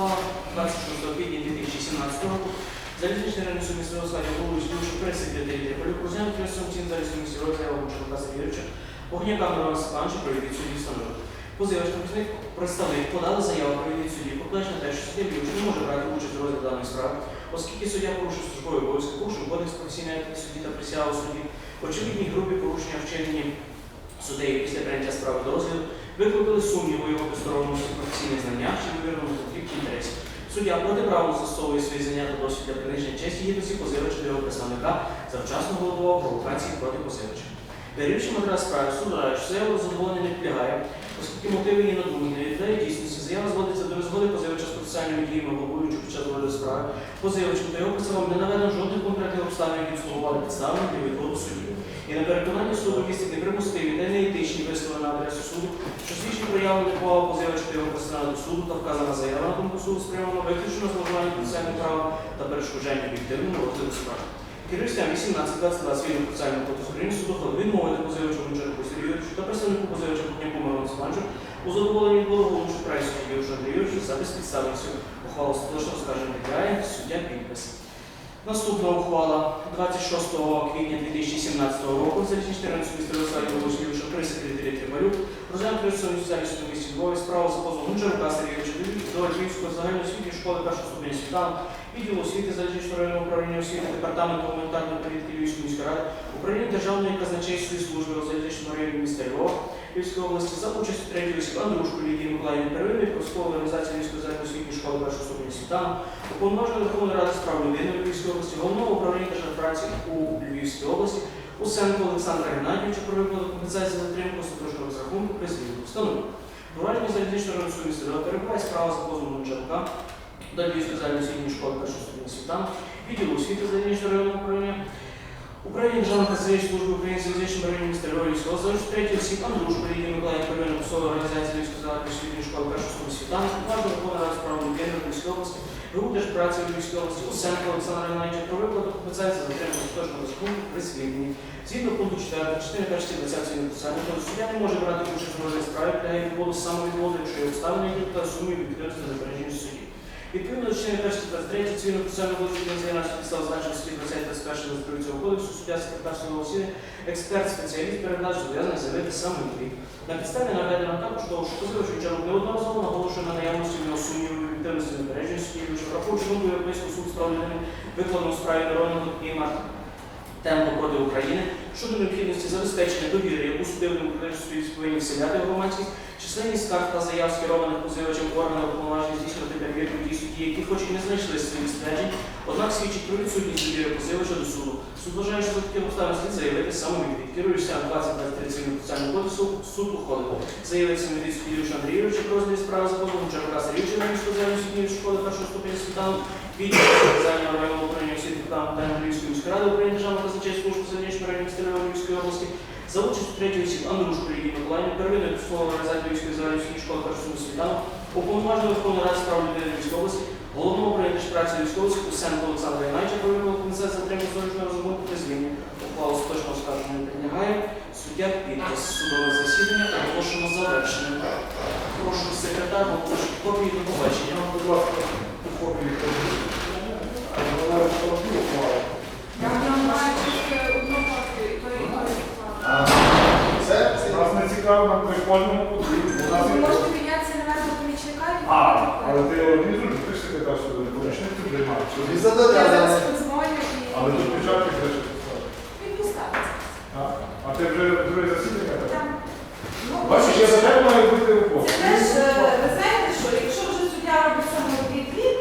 ухвала 26 квітня 2017 року. Залізничний районний суд місцевого складу голову Слюшу прес-секретарі Трипалюк розглянути ресурсом цін залізничного місцевого заяву Мушенка Сергійовича, Огняка Мирона Степановича про відвід судді встановив. Позивач представник подали заяву про відвід судді, покликаючи на те, що суддя Білюш не може брати участь у розгляді даної справи, оскільки суддя порушив службові обов'язки, порушив кодекс професійної етики судді та присягу судді, очевидній групі порушення вчинені суддею після прийняття справи до розгляду, викликали сумніву у його безсторонності професійних знаннях чи вивірному конфлікті інтересів. Суддя протиправно застосовує свої заняття досвід для приниження честі гідності позивача його представника завчасно голодував провокації проти позивача. Перевірчий матеріал справи суд вважає, що заява задоволення не підлягає, оскільки мотиви її надумані не відповідають дійсності. Заява зводиться до незгоди позивача з процесуальними діями головуючого під час справи. Позивачем та його представником не наведено жодних конкретних обставин, які слугували підставами для відводу судді. І на переконанні суду містить непримустиві та неетичні вислови на адресу суду, що свідчить про явлену повагу позивача його представника суду та вказана заява на думку суду спрямована виключно зловживання процесуальних права та перешкоджання об'єктивному розгляду справи. Керівцям 18-22 звільнив процесуального кодексу України суду відмовити позивачу Гончарику Сергійовичу та представнику позивача Кухняку Мирону Сманчу у задоволенні від головуючу прайсу Юрію Андрійовичу за безпідставністю. Ухвалу остаточно скажемо підбирає суддя підпис. Наступна ухвала. 26 квітня 2017 року. За річний ринку місцевого садів Волошнівша при секретарі Трибалюк розглянути залізні місті Львові справу за позовом Гончарука Сергійовича до Львівської загальноосвітньої школи першого ступеня світан, відділу освіти залізничного районного управління освіти, департаменту гуманітарної політики Львівської міської ради, управління Державної казначейської служби у залізничному районі міста Львова, Львівської області за участю третьої осіб Андрушку Лідії Миколаївни Первинної профспілкової організації Львівської загальноосвітньої школи першого ступеня світан, уповноваженої Верховної Ради з прав людини у Львівській області, головного управління державної праці у Львівській області, Усенко Олександра Геннадійовича про виплату компенсації за затримку остаточного розрахунку при звільненні. Встановлено. Провадження залізничного району суду міста перебуває справа за позовом Гончарука до Львівської загальноосвітньої школи першого ступеня світан, відділу освіти залізничного районного управління, Управління Державної казначейської служби України з залізничним районом міста Львівського залежить третій осіб Андрушко Лідії Миколаїв Первинної посоли організації Львівської загальноосвітньої школи першого ступеня світан, уважно Верховна Рада справ людини в області, ГУ Держпраці у Львівській області, Усенко Олександра Геннадійовича про виплату компенсації за затримання остаточного розрахунку при звільненні. Згідно пункту 4, 4 перші 20 ціни процесуального кодексу, суддя не може брати участь в розгляді справи для відводу самовідводу, якщо є обставини, та сумні відповідності за заперечення судді. Відповідно до частини першої 23 цивільно процесуального кодексу для заявляючи підстав значення статті 20 та спершого з цього кодексу, суддя секретар судового освіти, експерт, спеціаліст передач зобов'язаний заявити самовідвід. На підставі наведено також того, що позивач Чарок неодноразово наголошує на наявності в нього сумнівів і відповідності заперечення судді, що враховуючи думку Європейського суду з прав людини, викладено у справі народного Києва Темпо проти України щодо необхідності забезпечення довіри, яку судебному суді повинні вселяти громадськість, численність скарг та заяв скерованих позивачем органів уповноваження здійснювати перевірку дій судді, які хоч і не знайшли своїх стверджень, однак свідчить про відсутність довіри позивача до суду. Суд вважає, що за таким обставин слід заявити самовідвід. Керуючися 20 цивільного процесуального кодексу, суд ухвалив. Заявив самовідвід судді Юрія Андрійовича про розгляд справи за позовом Чарка Сергійовича на міську загальну судді школи першого ступеня світану, відділ спеціального районного управління освіти та Львівської міської ради України Державної казначейської служби залізничного району міста Львова Львівської області за участю третьої осіб Андрушко Лідії Миколаївни, первинної психології організації Львівської загальної школи першого світану, уповноваженого Верховної Ради з прав людини Львівської області, головного управління Держпраці Львівської області Усенко Олександра Янайча про виплату компенсації за отримання сонячного розрахунку при звільненні. Ухвалу остаточного скарження не підлягає. Суддя підпис судове засідання оголошено завершеним. Прошу секретар, оголошую копії до побачення. Будь ласка, копії. Вона розповідає ухвалу. Я маю тільки одну копію, і то і то і то. Це Нас не цікаво, нам при кожному потрібно. У нас Ви є- можете мінятися на мене помічника і А, але ти організуєш, ти ж секретар суду, не помічник ти приймаєш. і Я зараз подзвоню і Але тут печатки теж. він поставиться. А, а ти вже друге засідання? так? Там, ну, Бачиш, я за тебе маю бути Це ухвал. теж, е, ви знаєте, що якщо вже суддя робить самовідвід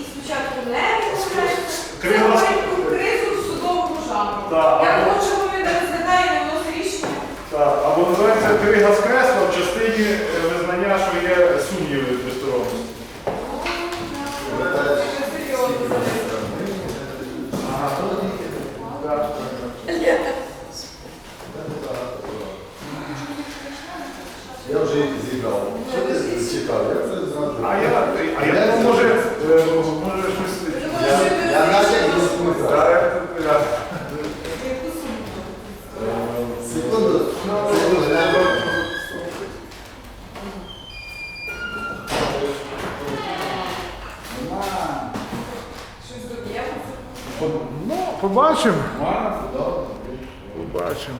і спочатку не відмовляється, це Криза. говорить кризу в судовому жанру. Так, Я або- хочу, щоб він не розглядає не виносить рішення. Так, або називається крига скресла в частині е, визнання, що є сумніви в безсторонності. Я вже їх зібрав. Що ти читав? Я це знаю. А я, а я думаю, ну, може, може щось. Я- Я наче розповідаю. Е, секунду. Ну, побачимо. Побачимо.